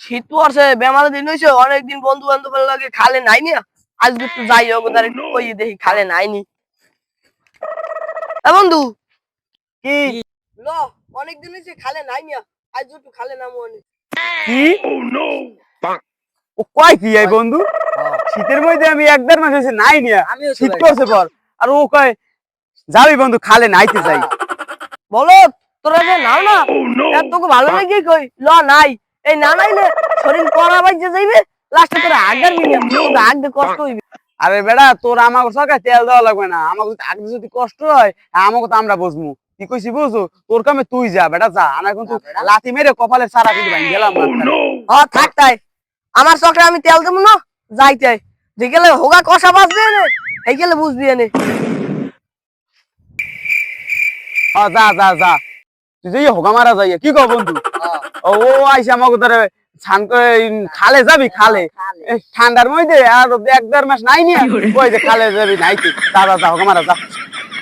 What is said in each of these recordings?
শীত পড়ছে বেমারের দিন হয়েছে অনেকদিন বন্ধু বান্ধবের লাগে খালে নাই না আজকে একটু যাই হোক তার একটু কই দেখি খালে নাইনি বন্ধু কি? ল অনেকদিন হয়েছে খালে নাই না আজ একটু খালে নামো অনেক কি? ও কয় কি এই বন্ধু? শীতের মধ্যে আমি এক দেড় মাস হয়েছে নাই নিয়া শীত। করছে পর। আর ও কয় যাবি বন্ধু খালে নাইতে যাই। বলো তোরা যে নাও না এত তোকে ভালো লেগে কই? ল নাই। এই না নাইলে শরীর করা বাইজে যাইবে লাস্টে তোরা আগের মিনিয়াম তোরা আগে কষ্ট হইবে। আরে বেড়া তোর আমাকে সরকার তেল দেওয়া লাগবে না। আমাকে যদি আগে যদি কষ্ট হয় আমাকে তো আমরা বুঝব কি কইছি বুঝো তোর কামে তুই যা বেটা যা। আমরা কিন্তু লাথি মেরে কপালে সারা কিন্তু ভাঙ গেলাম না। হ থাক তাই। আমার চক্রে আমি তেল দেবো না যাইতে যে গেলে হোগা কষা বাজবে নে এই গেলে বুঝবি এনে। ও যা যা যা। তুই যে হোগা মারা যাই কি কো বন্ধু? ও ও আইসা আমাকে ধরে খালে যাবি খালে। ঠান্ডার মধ্যে আর এক দেড় মাস নাই নিয়ে। ওই যে খালে যাবি নাই যা যা যা হোগা মারা যা।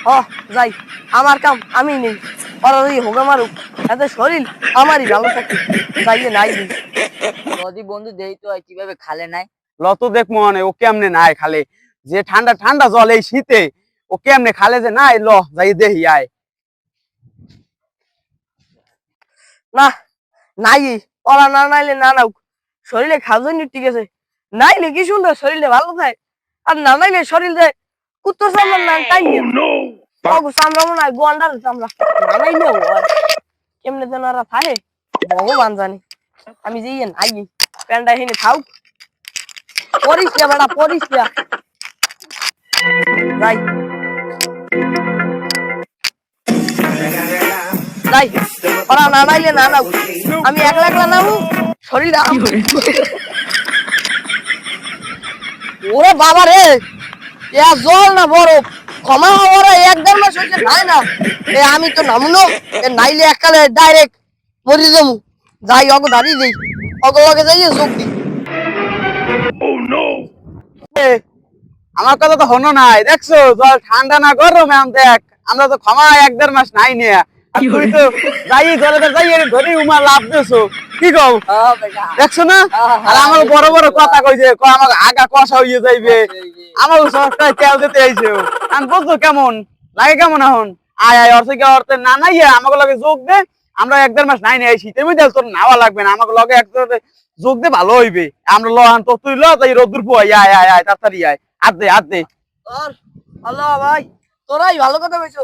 হ যাই আমার কাম আমি নেই ওরা ওই হোগা মারুক এতে শরীর আমারই ভালো থাকে। যাইয়ে নাই যদি বন্ধু দেই তো কীভাবে খালে নাই? লত দেখ মনে ও কেমনে নাই খালে? যে ঠান্ডা ঠান্ডা জল এই শীতে ও কেমনে খালে যে নাই ল যাই দেহি আয় না নাই ওরা না নাইলে না নাও। শরীরে খাজনি ঠিক আছে। নাইলে কি সুন্দর শরীরে ভালো থাকে। আর না নাইলে শরীরে কুত্তর চামড়া না তাই মনে হয় গোয়ান্ডার চামড়া। না নাইলে কেমনে যেন ওরা থাকে? ভগবান জানে। আমি যে ইয়ে নাই প্যান্ডা হেনে থাক পরিস না বেটা পরিস যাই। যাই ওরা না নাইলে না নাও আমি একলা একলা নামু? শরীর ওরে বাবা রে! এ জল না বরফ। ক্ষমা ওরা এক দেড় মাস হয়েছে নাই না। এ আমি তো নামলো এ নাইলে এককালে ডাইরেক্ট মরি যাব। যাই অগ দাঁড়িয়ে যাই। অগ লগে যাই যোগ দি আমার কথা তো হনো নাই। দেখছ? জল ঠান্ডা না গরম দেখ। আমরা তো ক্ষমা এক দেড় মাস নাই নিয়ে। আর তো যাই জলে যাই ধরি উমা লাভ দেছো। কি কও? হ্যাঁ দেখছ না? আর আমার বড় বড় কথা আগা কষা হইয়ে যাইবে। আমার সবটাই তেল দিতে আইছে। আমি বুঝছ কেমন? লাগে কেমন এখন? আয় আয় অর্থে অর্থে না নাই আমাকে লগে যোগ দে। আমরা এক দেড় মাস নাই নাই শীতের মধ্যে তোর নাওয়া লাগবে না। আমাকে লগে এক যোগ দে ভালো হইবে। আমরা ল আন তো তুই ল তাই রোদ্দুর পুয়াই আয় আয় আয় তাড়াতাড়ি আয়। আর দে আর দে। ভালো ভাই তোরাই ভালো কথা বলছো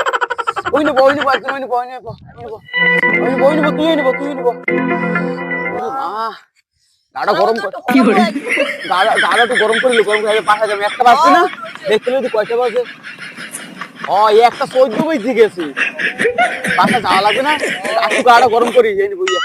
ওইনে পো ওইনে পো একদম ওইনে পো ওইনে পো ওইনে পো ওইনে পো তুই গাড়া গরম করে কি করে গাড়া গাড়া তো গরম করে গরম করে পাখা যাবে একটা বাজছে না? দেখতে যদি কয়টা বাজে? ও একটা চোদ্দ বই গেছি। পাখা যাওয়া লাগে না? একটু গাড়া গরম করি জানি বইয়া